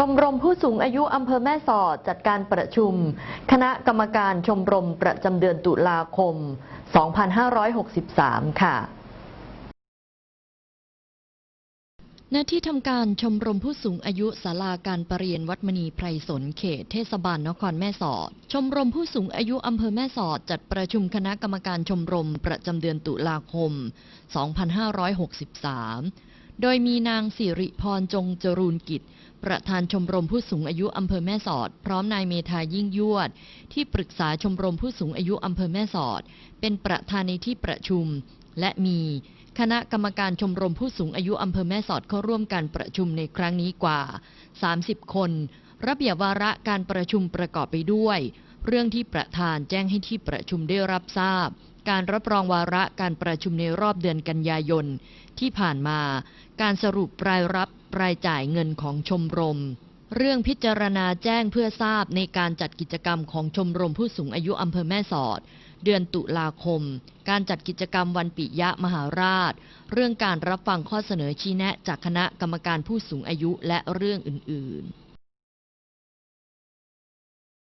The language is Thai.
ชมรมผู้สูงอายุอำเภอแม่สอดจัดการประชุม คณะกรรมการชมรมประจำเดือนตุลาคม 2563 ค่ะณที่ทำการชมรมผู้สูงอายุศาลาการประเรียนวัดมณีไพรสนเขตเทศบาลนครแม่สอด ชมรมผู้สูงอายุอำเภอแม่สอดจัดประชุมคณะกรรมการชมรมประจำเดือนตุลาคม 2563 โดยมีนางสิริพรจงจรูนกิจ ประธานชมรมผู้สูงอายุอำเภอแม่สอด พร้อมนายเมธายิ่งยวด ที่ปรึกษาชมรมผู้สูงอายุอำเภอแม่สอด เป็นประธานในที่ประชุม และมีคณะกรรมการชมรมผู้สูงอายุอำเภอแม่สอดเข้าร่วมการประชุมในครั้งนี้กว่า 30 คน ระเบียบวาระการประชุมประกอบไปด้วย เรื่องที่ประธานแจ้งให้ที่ประชุมได้รับทราบ การรับรองวาระการประชุมในรอบเดือนกันยายน ที่ผ่านมา การสรุปรายรับรายจ่ายเงินของชมรม เรื่องพิจารณาแจ้งเพื่อทราบในการจัดกิจกรรมของชมรมผู้สูงอายุอำเภอแม่สอด เดือนตุลาคม การจัดกิจกรรมวันปิยะมหาราช เรื่องการรับฟังข้อเสนอชี้แนะจากคณะกรรมการผู้สูงอายุและเรื่องอื่น ๆ